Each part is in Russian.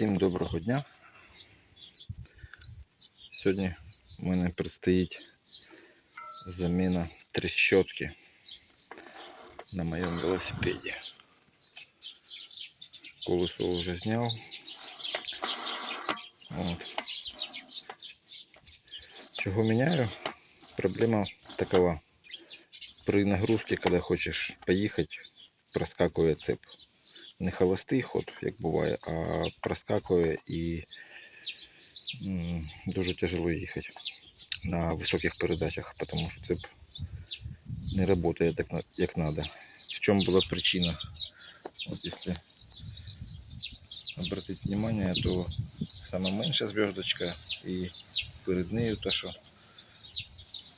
Всім доброго дня. Сьогодні в мене предстоїть заміна трещотки на моєму велосипеді. Колесо вже зняв. От. Чого міняю? Проблема такова. При нагрузці, коли хочеш поїхати, проскакує цеп не холостий ход, як буває, а проскакує і дуже тяжело їхати на високих передачах, тому що цеп не працює так, як треба. В чому була причина? От якщо обратити внимание, то саме менша зв'язочка і перед нею то, що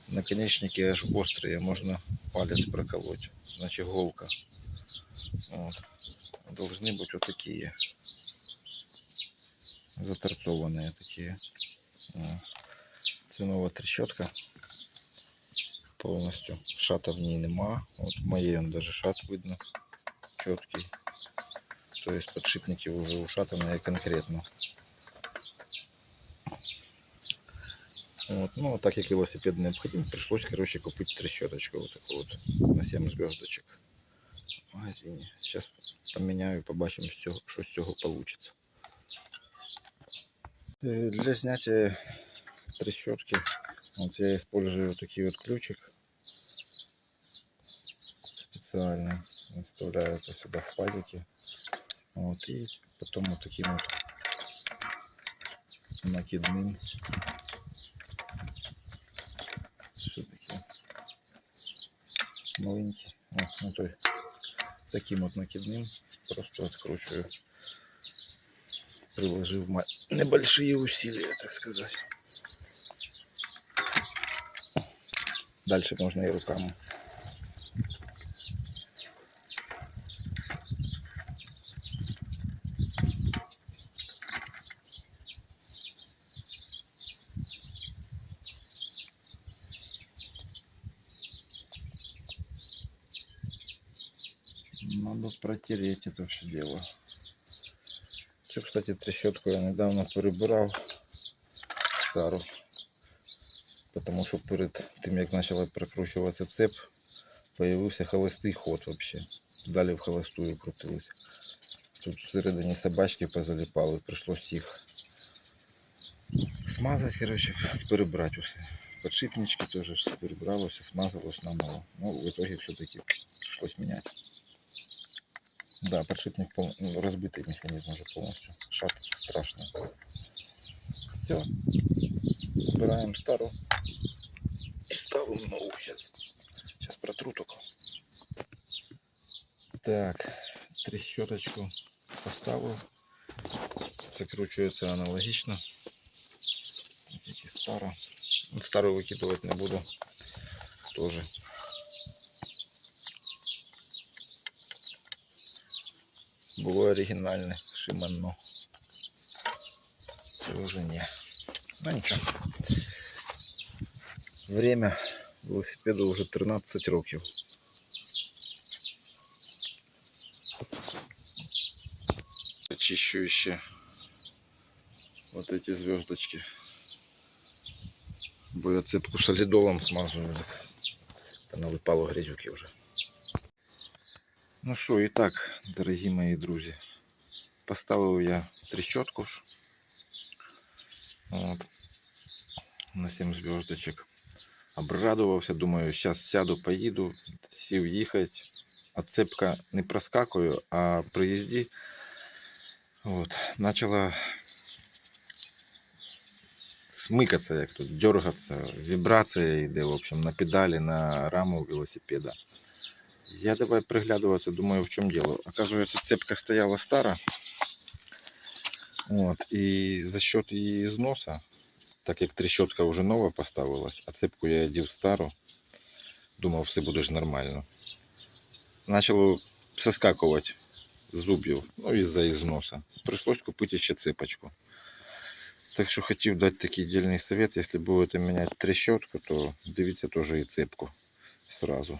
наконечники аж острые, можна палець проколоть, значить голка. Вот должны быть вот такие заторцованные такие. О. Це нова трещотка повністю. Шата в ній нема. От в моєї он даже шат видно чіткий. То есть подшипники уже ушатані конкретно. Вот. Ну, так як велосипед необходим, пришлось, короче, купить трещоточку вот такую вот на 7 звездочек в. Сейчас поміняю, побачимо, що з цього вийде. Для снятия трещотки вот я использую вот такой вот ключик специальный. Он вставляется сюда в пазики. Вот, и потом вот таким вот накидным все-таки новенький. О, ну, то есть таким вот накидным просто откручиваю. Приложив небольшие усилия, так сказать. Дальше можно и руками. Надо протереть это все дело. Цю, кстати, трещотку я недавно перебирав стару. Потому що перед тим як почала прокручуватися цеп, появився холостий ход вообще. Далі в холостую крутилися. Тут всередині собачки позаліпали, прийшлось їх смазати, короче, перебрати усе. Подшипнички теж все перебралося, смазалось наново. Ну, в итоге все-таки пришлось менять. Да, подшипник пол... ну, разбитый механизм уже полностью. Шат страшный. Все. Убираем старую. И ставим новую сейчас. Сейчас протру только. Так, трещоточку поставил. Закручивается аналогично. Видите. Ну, Старую выкидывать не буду. Тоже було оригінальне Шимано. Це вже ні. Ну нічого. Время велосипеду вже 13 років. Очищу ще вот эти звездочки. Бо я цепку солидолом смазываю, так поналипало грязюки вже. Ну що, і так, дорогі мої друзі, поставив я трещотку ж. От, на 7 звездочек. Обрадувався, думаю, зараз сяду, поїду, сів їхати. А цепка не проскакую, а при їзді от, почала смикатися, як тут, дергатися, вібрація йде, в общем, на педалі, на раму велосипеда. Я давай приглядываться, думаю, в чем дело. Оказывается, цепка стояла стара. Вот, и за счет її износа, так як трещотка вже нова поставилась, а цепку я одів стару, думав, все буде ж нормально. Начало соскакувати з зубів, ну із-за ізноса. Пришлось купити ще цепочку. Так що хотів дати такий дільний совет, якщо будете міняти трещотку, то дивіться теж і цепку сразу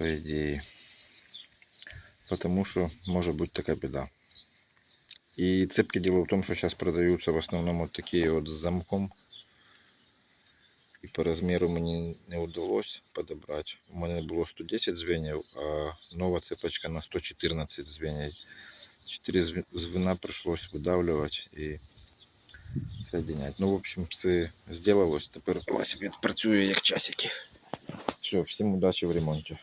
по идее. Потому что может быть такая беда. И цепки дело в том, что сейчас продаются в основном вот такие вот с замком. І по розміру мені не вдалося подобрати. У мене було 110 звеньев, а нова цепочка на 114 звеньев. 4 зв- звена пришлось видавлювати і соединять. Ну, в общем, все сделалось. Тепер велосипед працює як часики. Все, всім удачі в ремонті.